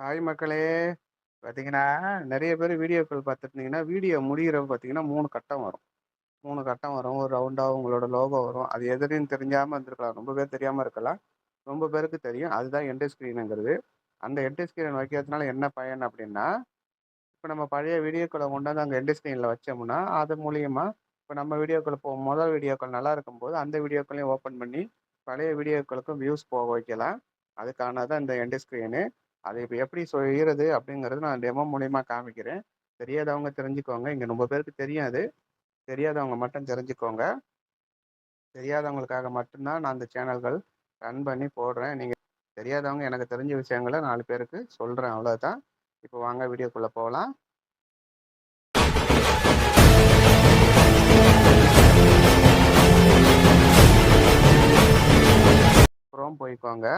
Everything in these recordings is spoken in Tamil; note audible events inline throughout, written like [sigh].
ஹாய் மக்களே! பார்த்தீங்கன்னா, நிறைய பேர் வீடியோக்கள் பார்த்துருந்தீங்கன்னா, வீடியோ முடிகிறப்ப பார்த்தீங்கன்னா மூணு கட்டம் வரும். மூணு கட்டம் வரும். ஒரு ரவுண்டாக உங்களோட லோகோ வரும். அது எதுன்னு தெரிஞ்சாமல் இருந்திருக்கலாம். ரொம்ப பேர் தெரியாமல் இருக்கலாம். ரொம்ப பேருக்கு தெரியும். அதுதான் எண்டு ஸ்க்ரீனுங்கிறது. அந்த எண்டு ஸ்க்ரீன் வைக்கிறதுனால என்ன பயன் அப்படின்னா இப்போ நம்ம பழைய வீடியோக்களை கொண்டாந்து அங்கே எண்டு ஸ்க்ரீனில் வச்சோம்னா, அது மூலியமாக இப்போ நம்ம வீடியோக்கள் போ முதல் வீடியோக்கள் நல்லா இருக்கும்போது, அந்த வீடியோக்களையும் ஓப்பன் பண்ணி, பழைய வீடியோக்களுக்கும் வியூஸ் போக வைக்கலாம். அதுக்கான தான் இந்த எண்டு ஸ்க்ரீனு. அதை இப்போ எப்படி செய்யறது அப்படிங்கிறது நான் டெமோ மூலியமாக காமிக்கிறேன். தெரியாதவங்க தெரிஞ்சுக்கோங்க. இங்கே ரொம்ப பேருக்கு தெரியாது தெரியாதவங்க மட்டும் தெரிஞ்சுக்கோங்க. தெரியாதவங்களுக்காக மட்டும்தான் நான் அந்த சேனல்கள் ரன் பண்ணி போடுறேன். நீங்கள் தெரியாதவங்க எனக்கு தெரிஞ்ச விஷயங்களை நாலு பேருக்கு சொல்கிறேன் அவ்வளோதான். இப்போ வாங்க வீடியோக்குள்ளே போகலாம் குரோம் போய்க்கோங்க.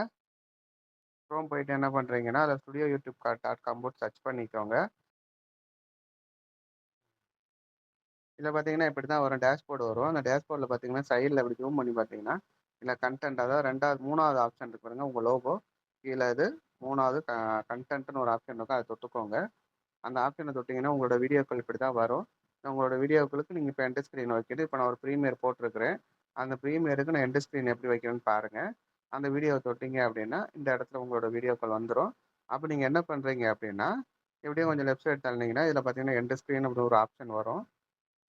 க்ரோம் போயிட்டு என்ன பண்ணுறீங்கன்னா அதை studio YouTube card dot com போட்டு சர்ச் பண்ணிக்கோங்க. இதில் பார்த்தீங்கன்னா, இப்படி தான் வரும். டேஷ்போர்டு வரும். அந்த டேஷ்போர்டில் பார்த்தீங்கன்னா, சைடில் இப்படி ஜூம் பண்ணி பார்த்தீங்கன்னா, இல்லை கண்டென்ட் அதாவது 2வது 3வது ஆப்ஷன் இருக்கு பாருங்க. உங்கள் லோகோ. கீழே இது மூணாவது க கண்டென்ட்னு ஒரு ஆப்ஷன் இருக்கும். அதை தொட்டுக்கோங்க. அந்த ஆப்ஷனை தொட்டிங்கன்னா உங்களோட வீடியோக்கள் இப்படி தான் வரும். உங்களோட வீடியோக்களுக்கு நீங்கள் இப்போ எண்டு ஸ்க்ரீன் வைக்கிட்டு இப்போ நான் ஒரு ப்ரீமியர் போட்டிருக்கிறேன். அந்த ப்ரீமியருக்கு நான் எண்டு ஸ்க்ரீன் எப்படி வைக்கிறேன்னு பாருங்கள் அந்த வீடியோவை தொட்டிங்க அப்படின்னா, இந்த இடத்துல உங்களோட வீடியோக்கள் வந்துடும் அப்போ நீங்கள் என்ன பண்ணுறீங்க அப்படின்னா, எப்படியும் கொஞ்சம் லெஃப்ட் சைடு தள்ளினீங்கன்னா, இதில் பார்த்தீங்கன்னா, எண்டு ஸ்க்ரீன் அப்படின்னு ஒரு ஆப்ஷன் வரும்.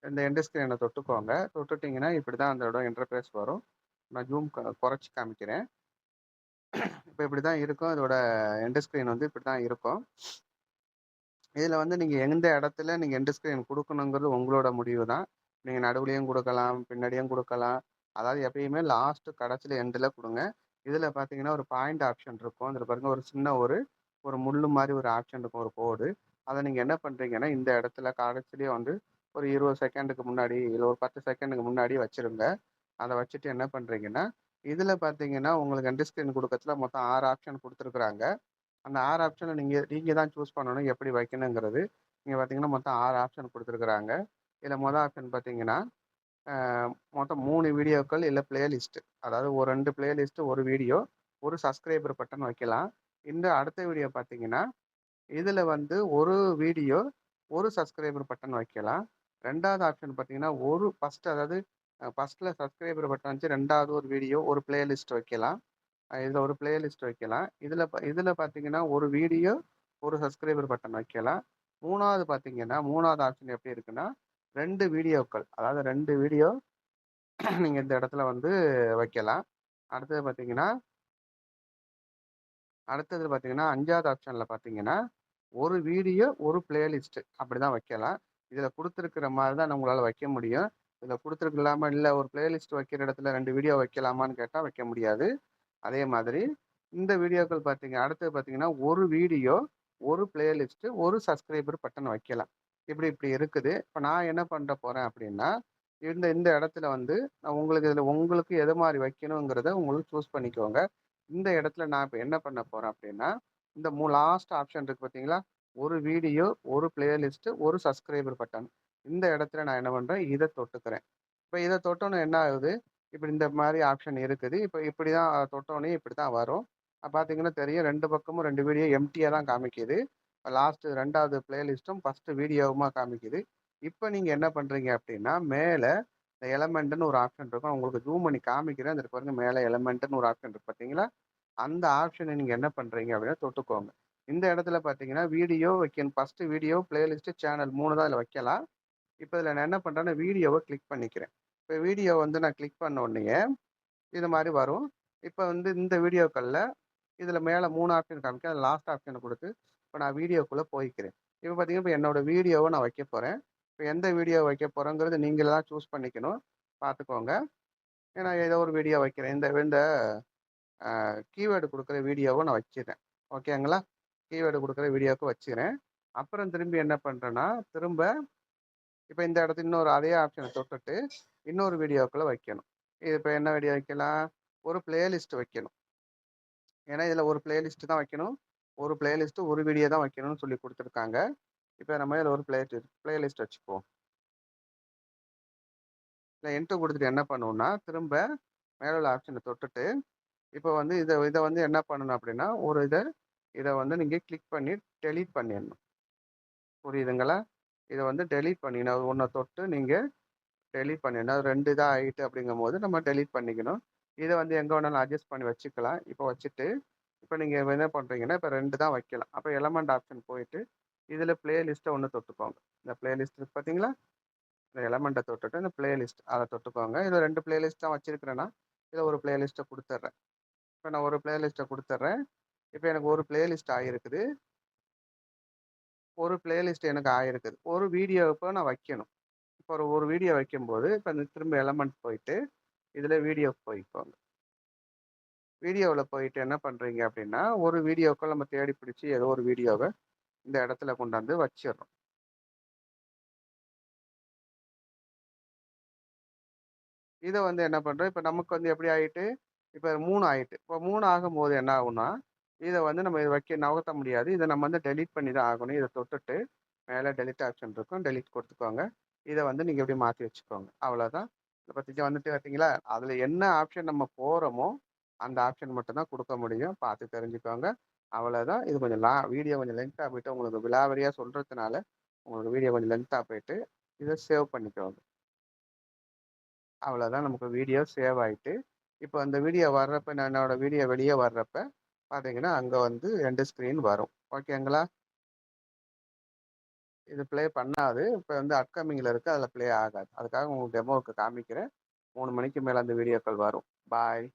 இந்த எண்டு ஸ்க்ரீனை தொட்டுக்கோங்க. தொட்டுட்டிங்கன்னா இப்படி தான் அந்த இடம் இன்டர்ஃபேஸ் வரும். நான் ஜூம் குறைச்சி காமிக்கிறேன். இப்போ இப்படி தான் இருக்கும். இதோட எண்டு ஸ்க்ரீன் வந்து இப்படி தான் இருக்கும். இதில் வந்து நீங்கள் எந்த இடத்துல நீங்கள் எண்டு ஸ்க்ரீன் கொடுக்கணுங்கிறது உங்களோட முடிவு தான். நீங்கள் நடுவுலையும் கொடுக்கலாம் பின்னாடியும் கொடுக்கலாம் அதாவது எப்பயுமே லாஸ்ட்டு கடைசியில் எண்டில் கொடுங்க இதில் பார்த்தீங்கன்னா, ஒரு பாயிண்ட் ஆப்ஷன் இருக்கும். அதில் பாருங்க ஒரு சின்ன ஒரு ஒரு முள்ளு மாதிரி ஒரு ஆப்ஷன் இருக்கும். ஒரு கோடு. அதை நீங்கள் என்ன பண்ணுறீங்கன்னா இந்த இடத்துல கடைசிலேயே வந்து ஒரு 20 செகண்டுக்கு முன்னாடி, இல்லை ஒரு 10 செகண்டுக்கு முன்னாடி வச்சுருங்க. அதை வச்சுட்டு என்ன பண்ணுறீங்கன்னா இதில் பார்த்தீங்கன்னா, உங்களுக்கு எண்டு ஸ்க்ரீன் கொடுக்கறதுல மொத்தம் ஆறு ஆப்ஷன் கொடுத்துருக்குறாங்க அந்த ஆறு ஆப்ஷனை நீங்கள் நீங்கள் தான் சூஸ் பண்ணணும். எப்படி வைக்கணுங்கிறது. நீங்கள் பார்த்தீங்கன்னா, மொத்தம் ஆறு ஆப்ஷன் கொடுத்துருக்குறாங்க இதில் மொதல் ஆப்ஷன் பார்த்தீங்கன்னா, மொத்தம் மூணு வீடியோக்கள் இல்லை பிளேலிஸ்ட். அதாவது ஒரு ரெண்டு பிளேலிஸ்ட், ஒரு வீடியோ, ஒரு சப்ஸ்கிரைபர் பட்டன் வைக்கலாம். இந்த அடுத்த வீடியோ பார்த்தீங்கன்னா, இதில் வந்து ஒரு வீடியோ, ஒரு சப்ஸ்கிரைபர் பட்டன் வைக்கலாம். ரெண்டாவது ஆப்ஷன் பார்த்தீங்கன்னா, ஒரு ஃபஸ்ட் அதாவது ஃபஸ்ட்டில் சப்ஸ்கிரைபர் பட்டன் வச்சு ரெண்டாவது ஒரு வீடியோ, ஒரு பிளேலிஸ்ட் வைக்கலாம். இதில் ஒரு பிளேலிஸ்ட் வைக்கலாம். இதில் இதில் பார்த்தீங்கன்னா, ஒரு வீடியோ, ஒரு சப்ஸ்கிரைபர் பட்டன் வைக்கலாம். மூணாவது பார்த்தீங்கன்னா, மூணாவது ஆப்ஷன் எப்படி இருக்குன்னா, ரெண்டு வீடியோக்கள். அதாவது ரெண்டு வீடியோ [clears throat] நீங்க இந்த இடத்துல வந்து வைக்கலாம். அடுத்தது பார்த்தீங்கன்னா அடுத்தது பார்த்தீங்கன்னா, அஞ்சாவது ஆப்ஷன்ல பார்த்தீங்கன்னா, ஒரு வீடியோ, ஒரு பிளேலிஸ்ட் அப்படிதான் வைக்கலாம். இதில் கொடுத்துருக்கிற மாதிரி தான் நம்மளால் வைக்க முடியும். இதில் குடுத்துருக்கலாமா, இல்லை ஒரு பிளேலிஸ்ட் வைக்கிற இடத்துல ரெண்டு வீடியோ வைக்கலாமான்னு கேட்டால் வைக்க முடியாது. அதே மாதிரி இந்த வீடியோக்கள் பார்த்தீங்க அடுத்தது பார்த்தீங்கன்னா, ஒரு வீடியோ, ஒரு பிளேலிஸ்ட்டு ஒரு சப்ஸ்கிரைபர் பட்டன் வைக்கலாம். இப்படி இப்படி இருக்குது. இப்போ நான் என்ன பண்ணுற போகிறேன் அப்படின்னா, இந்த இந்த இடத்துல வந்து நான் உங்களுக்கு இதில் உங்களுக்கு எது மாதிரி வைக்கணுங்கிறத உங்களுக்கு சூஸ் பண்ணிக்கோங்க. இந்த இடத்துல நான் இப்போ என்ன பண்ண போகிறேன் அப்படின்னா, இந்த மூ லாஸ்ட் ஆப்ஷன் இருக்குது பார்த்தீங்களா? ஒரு வீடியோ, ஒரு பிளேலிஸ்ட்டு ஒரு சப்ஸ்கிரைபர் பட்டன். இந்த இடத்துல நான் என்ன பண்ணுறேன் இதை தொட்டுக்கிறேன். இப்போ இதை தொட்டோன்னு என்ன ஆகுது, இப்படி இந்த மாதிரி ஆப்ஷன் இருக்குது. இப்போ இப்படி தான் தொட்டோனே இப்படி தான் வரும். பார்த்தீங்கன்னா தெரியும் ரெண்டு பக்கமும் ரெண்டு வீடியோ எம்டியாக தான் காமிக்குது. லாஸ்ட் ரெண்டாவது பிளேலிஸ்ட்டும், ஃபர்ஸ்ட் வீடியோவுமா காமிக்குது. இப்போ நீங்க என்ன பண்றீங்க அப்படின்னா, மேலே இந்த எலமெண்ட்டுன்னு ஒரு ஆப்ஷன் இருக்கும். உங்களுக்கு ஜூம் பண்ணி காமிக்கிறேன். இந்த பாருங்க மேலே எலமெண்ட்ன்னு ஒரு ஆப்ஷன் இருக்கு பார்த்தீங்களா? அந்த ஆப்ஷனை நீங்கள் என்ன பண்ணுறீங்க அப்படின்னா தொட்டுக்கோங்க. இந்த இடத்துல பார்த்தீங்கன்னா, வீடியோ வைக்கணும். ஃபஸ்ட்டு வீடியோ, பிளேலிஸ்ட்டு சேனல் மூணு தான் இதில் வைக்கலாம். இப்போ இதில் நான் என்ன பண்ணுறேன்னா வீடியோவை கிளிக் பண்ணிக்கிறேன். இப்போ வீடியோ வந்து நான் கிளிக் பண்ண உடனே இது மாதிரி வரும். இப்போ வந்து இந்த வீடியோக்களில் இதில் மேலே மூணு ஆப்ஷன் காமிக்க அதில் லாஸ்ட் ஆப்ஷனை கொடுத்து இப்போ நான் வீடியோக்குள்ளே போய்க்கிறேன். இப்போ பார்த்தீங்கன்னா, இப்போ என்னோட வீடியோவை நான் வைக்க போகிறேன் இப்போ எந்த வீடியோ வைக்க போகிறோங்கிறது நீங்க தான் சூஸ் பண்ணிக்கணும். பார்த்துக்கோங்க. ஏன்னா ஏதோ ஒரு வீடியோ வைக்கிறேன். இந்த இந்த கீவேர்டு கொடுக்குற வீடியோவை நான் வச்சுக்கிறேன் ஓகேங்களா? கீவேர்டு கொடுக்குற வீடியோவுக்கு வச்சுக்கிறேன். அப்புறம் திரும்பி என்ன பண்ணுறேன்னா திரும்ப இப்போ இந்த இடத்துல இன்னொரு அதே ஆப்ஷனை தொட்டுட்டு, இன்னொரு வீடியோக்குள்ள வைக்கணும். இது இப்போ என்ன வீடியோ வைக்கலாம்? ஒரு பிளேலிஸ்ட் வைக்கணும். ஏன்னா இதில் ஒரு பிளேலிஸ்ட்டு தான் வைக்கணும். ஒரு பிளேலிஸ்ட், ஒரு வீடியோ தான் வைக்கணும்னு சொல்லி கொடுத்துருக்காங்க. இப்போ நம்ம இதில் ஒரு பிளேட் பிளேலிஸ்ட் வச்சுப்போம் இல்லை என்ட்டு கொடுத்துட்டு என்ன பண்ணுவோம்னா, திரும்ப மேலே உள்ள தொட்டுட்டு, இப்போ வந்து இதை இதை வந்து என்ன பண்ணணும் அப்படின்னா, ஒரு இதை இதை வந்து நீங்கள் கிளிக் பண்ணி டெலீட் பண்ணிடணும். புரியுதுங்களா? இதை வந்து டெலீட் பண்ணிக்கணும் ஒன்றை தொட்டு நீங்கள் டெலீட் பண்ணிடணும். அது ரெண்டு இதாக ஆகிட்டு அப்படிங்கும் போது நம்ம டெலீட் பண்ணிக்கணும். இதை வந்து எங்கே வேணாலும் அட்ஜஸ்ட் பண்ணி வச்சுக்கலாம். இப்போ வச்சுட்டு இப்போ நீங்கள் என்ன பண்ணுறீங்கன்னா இப்போ ரெண்டு தான் வைக்கலாம். அப்போ எலமெண்ட் ஆப்ஷன் போயிட்டு இதில் பிளேலிஸ்ட்டை ஒன்று தொட்டுக்கோங்க. இந்த பிளேலிஸ்ட் பார்த்தீங்களா இந்த எலமெண்ட்டை தொட்டுட்டு இந்த பிளேலிஸ்ட் அதை தொட்டுக்கோங்க. இதில் ரெண்டு பிளேலிஸ்ட் தான் வச்சுருக்கிறேன்னா இதில் ஒரு பிளேலிஸ்ட்டை கொடுத்துட்றேன் இப்போ நான் ஒரு பிளேலிஸ்ட்டை கொடுத்துட்றேன் இப்போ எனக்கு ஒரு பிளேலிஸ்ட் ஆகிருக்குது ஒரு பிளேலிஸ்ட் எனக்கு ஆகிருக்குது ஒரு வீடியோ இப்போ நான் வைக்கணும். இப்போ ஒரு ஒரு வீடியோ வைக்கும்போது இப்போ திரும்ப எலமெண்ட் போயிட்டு இதில் வீடியோ போய்க்கோங்க. வீடியோவில் போயிட்டு என்ன பண்ணுறீங்க அப்படின்னா ஒரு வீடியோக்கள் நம்ம தேடி பிடிச்சி ஏதோ ஒரு வீடியோவை இந்த இடத்துல கொண்டாந்து வச்சிடுறோம் இதை வந்து என்ன பண்ணுறோம் இப்போ நமக்கு வந்து எப்படி ஆகிட்டு இப்போ மூணு ஆகிட்டு இப்போ மூணு ஆகும்போது என்ன ஆகும்னா இதை வந்து நம்ம இதை வைக்க நகர்த்த முடியாது. இதை நம்ம வந்து டெலிட் பண்ணி தான் ஆகணும். இதை தொட்டுட்டு மேலே டெலிட் ஆப்ஷன் இருக்கும். டெலிட் கொடுத்துக்கோங்க. இதை வந்து நீங்கள் எப்படி மாற்றி வச்சுக்கோங்க. அவ்வளோதான் இதை பற்றி வந்துட்டு பார்த்தீங்களா அதில் என்ன ஆப்ஷன் நம்ம போகிறோமோ அந்த ஆப்ஷன் மட்டும்தான் கொடுக்க முடியும். பார்த்து தெரிஞ்சுக்கோங்க. அவ்வளோதான் இது கொஞ்சம் லா வீடியோ கொஞ்சம் லென்த்தாக போயிட்டு உங்களுக்கு விலாவரியாக சொல்கிறதுனால உங்களுக்கு வீடியோ கொஞ்சம் லென்த்தாக போயிட்டு இதை சேவ் பண்ணிக்கோங்க. அவ்வளோதான் நமக்கு வீடியோ சேவ் ஆகிட்டு இப்போ அந்த வீடியோ வர்றப்ப நான் என்னோடய வீடியோ வெளியே வர்றப்ப பார்த்தீங்கன்னா அங்கே வந்து ரெண்டு ஸ்க்ரீன் வரும். ஓகேங்களா இது ப்ளே பண்ணாது. இப்போ வந்து அப்கமிங்கில் இருக்குது அதில் ப்ளே ஆகாது. அதுக்காக உங்களுக்கு டெமோவுக்கு காமிக்கிறேன். மூணு மணிக்கு மேலே அந்த வீடியோக்கள் வரும். பாய்